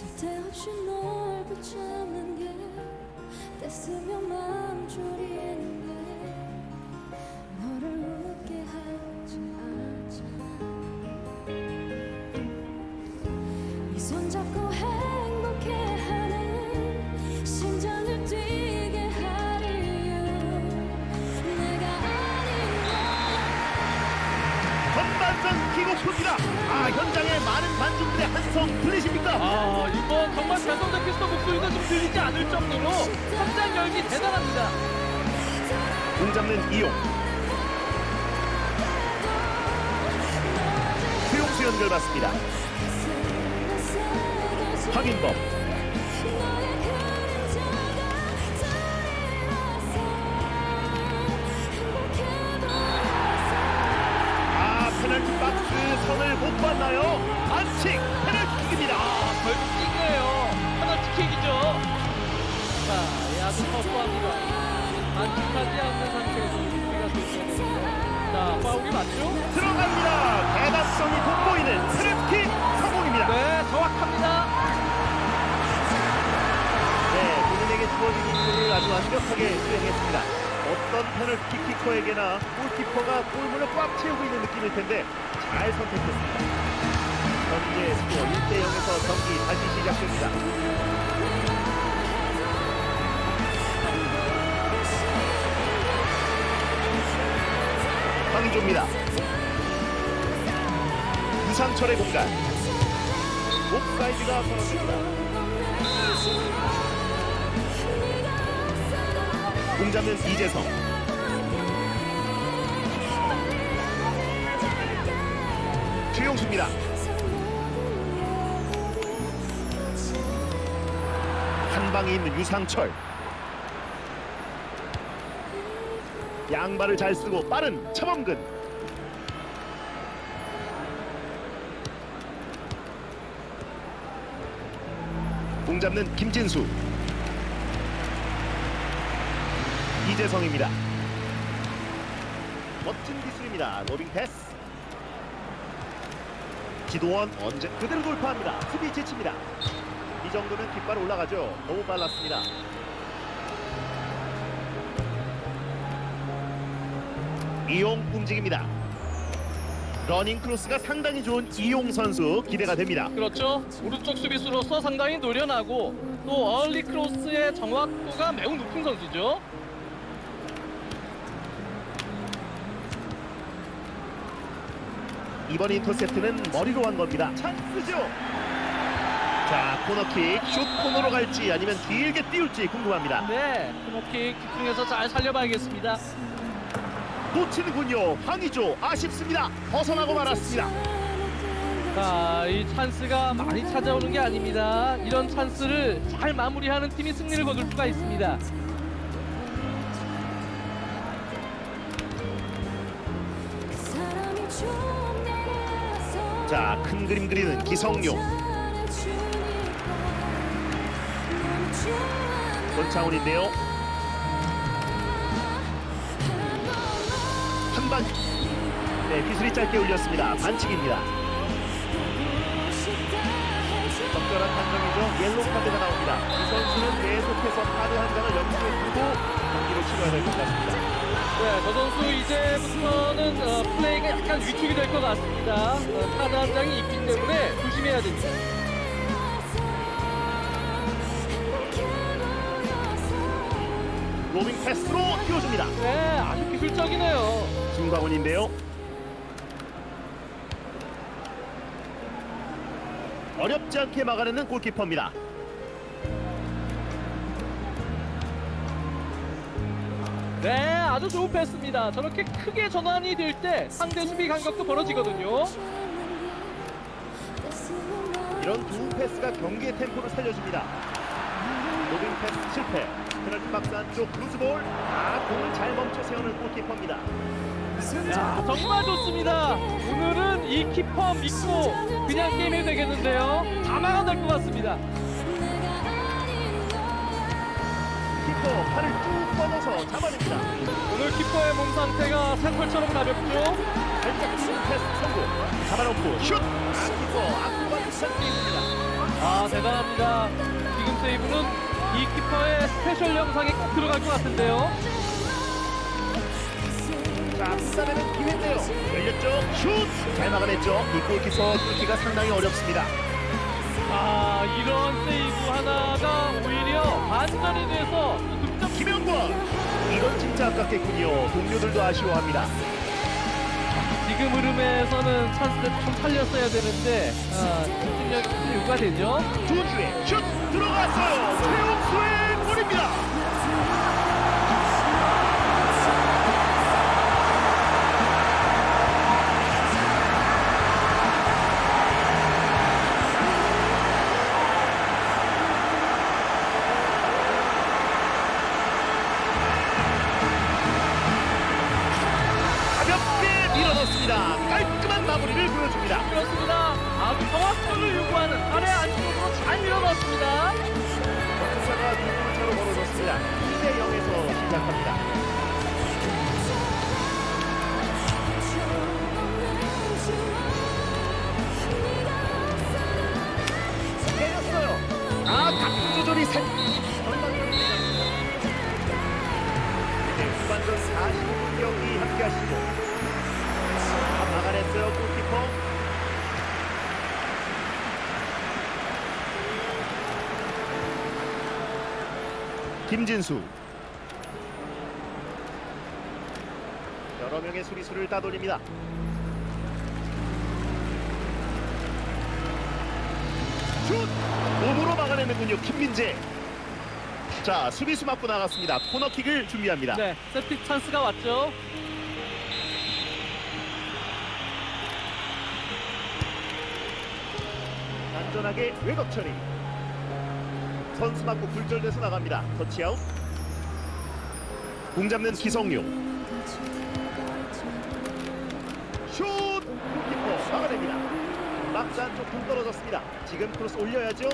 없이 널 붙잡는 게 떼쓰면 마음 졸이는 킥오프입니다. 아 현장에 많은 관중들의 한성 들리십니까? 아 이번 정말 배성재 캐스터 목소리가 좀 들리지 않을 정도로 현장 열기 대단합니다. 공 잡는 이용. 최용수 연결받습니다. 황인범. 못 봤나요? 반칙 페널티킥입니다. 아 벌칙이에요. 하나치킥이죠. 자, 예, 아주 터프합니다. 안심하지 않는 상태에서 우리가 됐어야 되는데. 자, 파울이 맞죠? 들어갑니다. 대단성이 돋보이는 페널티킥 성공입니다. 네, 정확합니다. 네, 본인에게 주어진 임무를 아주 완벽하게 수행했습니다. 어떤 페널티 키커에게나 골키퍼가 골문을 꽉 채우고 있는 느낌일 텐데 잘 선택했습니다. 현재 스코어 1대 0에서 경기 다시 시작됩니다. 황희조입니다. 유상철의 공간. 옵사이드가 선언됩니다. 공 잡는 이재성. 최용수입니다. 한 방에 있는 유상철. 양발을 잘 쓰고 빠른 차범근. 공 잡는 김진수. 이재성입니다. 멋진 기술입니다. 로빙 패스. 지도원 언제 그대로 돌파합니다. 수비 지칩니다. 이 정도면 깃발 올라가죠. 너무 빨랐습니다. 이용 움직입니다. 러닝 크로스가 상당히 좋은 이용 선수 기대가 됩니다. 그렇죠. 오른쪽 수비수로서 상당히 노련하고 또 어얼리 크로스의 정확도가 매우 높은 선수죠. 이번 인터셉트는 머리로 한 겁니다. 찬스죠. 자 코너킥 슛 코너로 갈지 아니면 길게 띄울지 궁금합니다. 네, 코너킥 집중해서 잘 살려봐야겠습니다. 놓치는군요. 황의조 아쉽습니다. 벗어나고 말았습니다. 자, 이 찬스가 많이 찾아오는 게 아닙니다. 이런 찬스를 잘 마무리하는 팀이 승리를 거둘 수가 있습니다. 자 큰 그림 그리는 기성용 권창훈인데요. 한방 네 기술이 짧게 올렸습니다. 반칙입니다. 적절한 판정이죠. 옐로 카드가 나옵니다. 이 선수는 계속해서 카드 한 장을 연속에 두고 치러야 될 것 같습니다. 네, 저 선수 이제부터는 어, 플레이가 약간 위축이 될 것 같습니다. 어, 카드 한 장이 있기 때문에 조심해야 됩니다. 로빙 패스로 띄워줍니다. 네, 아주 기술적이네요. 김광훈인데요. 어렵지 않게 막아내는 골키퍼입니다. 네, 아주 좋은 패스입니다. 저렇게 크게 전환이 될 때 상대 수비 간격도 벌어지거든요. 이런 좋은 패스가 경기의 템포를 살려줍니다. 로빙 패스 실패. 페널티 박스 안쪽 루즈볼. 아, 공을 잘 멈춰 세우는 골키퍼입니다. 야, 정말 좋습니다. 오늘은 이 키퍼 믿고 그냥 게임이 되겠는데요. 다 막아낼 것 같습니다. 키퍼 팔을 쭉 뻗어서 잡아냅니다. 오늘 키퍼의 몸 상태가 샘플처럼 가볍죠. 살짝 쭉 패스 성공. 잡아놓고 슛. 아, 키퍼 아크로바틱한 게임입니다. 아 대단합니다. 지금 세이브는 이 키퍼의 스페셜 영상에 꼭 들어갈 것 같은데요. 자, 끝자내는 기회인데요. 열렸죠? 슛! 잘 막아냈죠? 이 골키퍼 뚫기가 상당히 어렵습니다. 아 이런 세이브 하나가 오히려 반전이 돼서 또 득점 김영권! 이건 진짜 아깝겠군요. 동료들도 아쉬워합니다. 지금 흐름에서는 찬스를 좀 살렸어야 되는데 아, 집중력이 좀 요구가 되죠. 조주의 슛! 들어갔어요! 최용수의 골입니다! 함께 하시고 아, 막아냈어요 골키퍼. 김진수 여러 명의 수비수를 따돌립니다. 슛! 몸으로 막아내는군요. 김민재. 자, 수비수 맞고 나갔습니다. 코너킥을 준비합니다. 네, 세트 찬스가 왔죠. 안전하게 외곽 처리. 선수 맞고 굴절돼서 나갑니다. 터치아웃. 공 잡는 기성용. 슛! 골키퍼 막아냅니다. 안쪽 공 떨어졌습니다. 지금 크로스 올려야죠.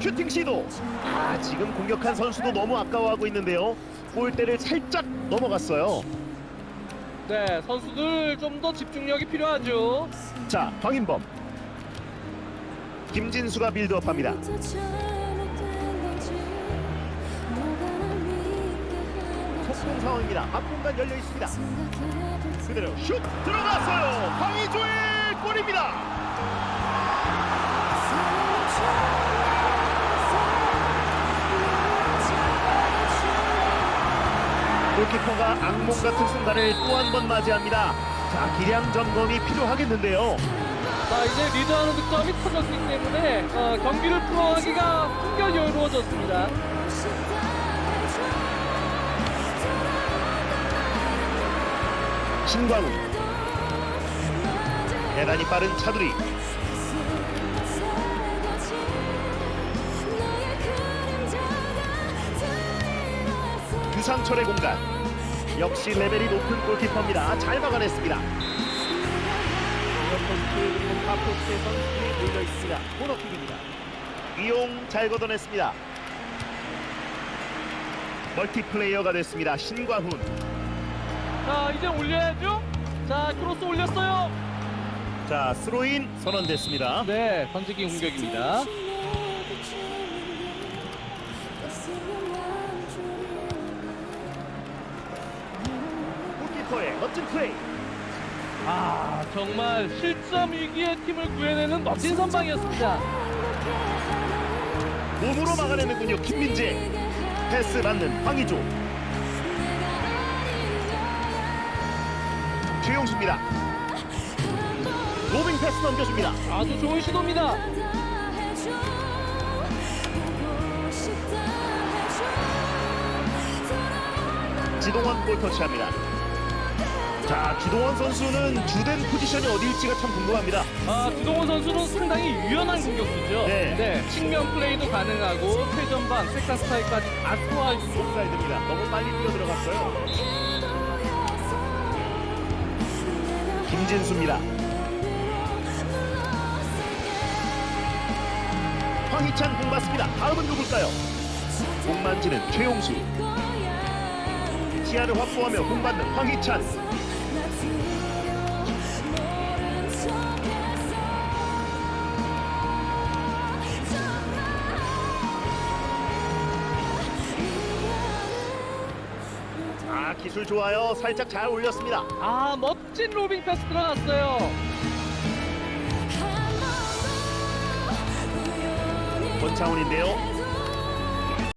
슈팅 시도. 아, 지금 공격한 선수도 너무 아까워하고 있는데요. 골대를 살짝 넘어갔어요. 네, 선수들 좀 더 집중력이 필요하죠. 자, 황인범. 김진수가 빌드업합니다. 속공 상황입니다. 앞공간 열려 있습니다. 그대로 슛 들어갔어요. 황의조의 골입니다. 골키퍼가 악몽 같은 순간을 또 한 번 맞이합니다. 자, 기량 점검이 필요하겠는데요. 자, 이제 리드하는 득점이 터졌기 때문에 어, 경기를 풀어가기가 한결 여유로워졌습니다. 신광우 대단히 빠른 차두리 유상철의 공간. 역시 레벨이 높은 골키퍼입니다. 잘 막아냈습니다. 이어포스트 그리고 카포스트의 선수들이 몰려 있습니다 코너킥입니다 이용 잘 걷어냈습니다. 멀티플레이어가 됐습니다. 신광훈. 자, 이제 올려야죠. 자, 크로스 올렸어요. 자 스로인 선언됐습니다. 네, 던지기 공격입니다. 멋진 플레이. 아, 정말 실점 위기의 팀을 구해내는 멋진 선방이었습니다. 몸으로 막아내는군요 김민재. 패스 받는 황의조. 최용수입니다. 로빙 패스 넘겨줍니다. 아주 좋은 시도입니다. 지동원 골 터치합니다 자 주동원 선수는 주된 포지션이 어디일지가 참 궁금합니다. 아, 주동원 선수는 상당히 유연한 공격수죠. 네. 측면 플레이도 가능하고 최전방, 세컨 스타일까지 다 소화할 수 있는 옵사이드입니다. 너무 빨리 뛰어 들어갔어요. 김진수입니다. 황희찬 공 받습니다. 다음은 누굴까요? 공 만지는 최용수. 시야를 확보하며 공 받는 황희찬 기술 좋아요. 살짝 잘 올렸습니다. 아 멋진 로빙 패스 들어갔어요. 권창훈인데요.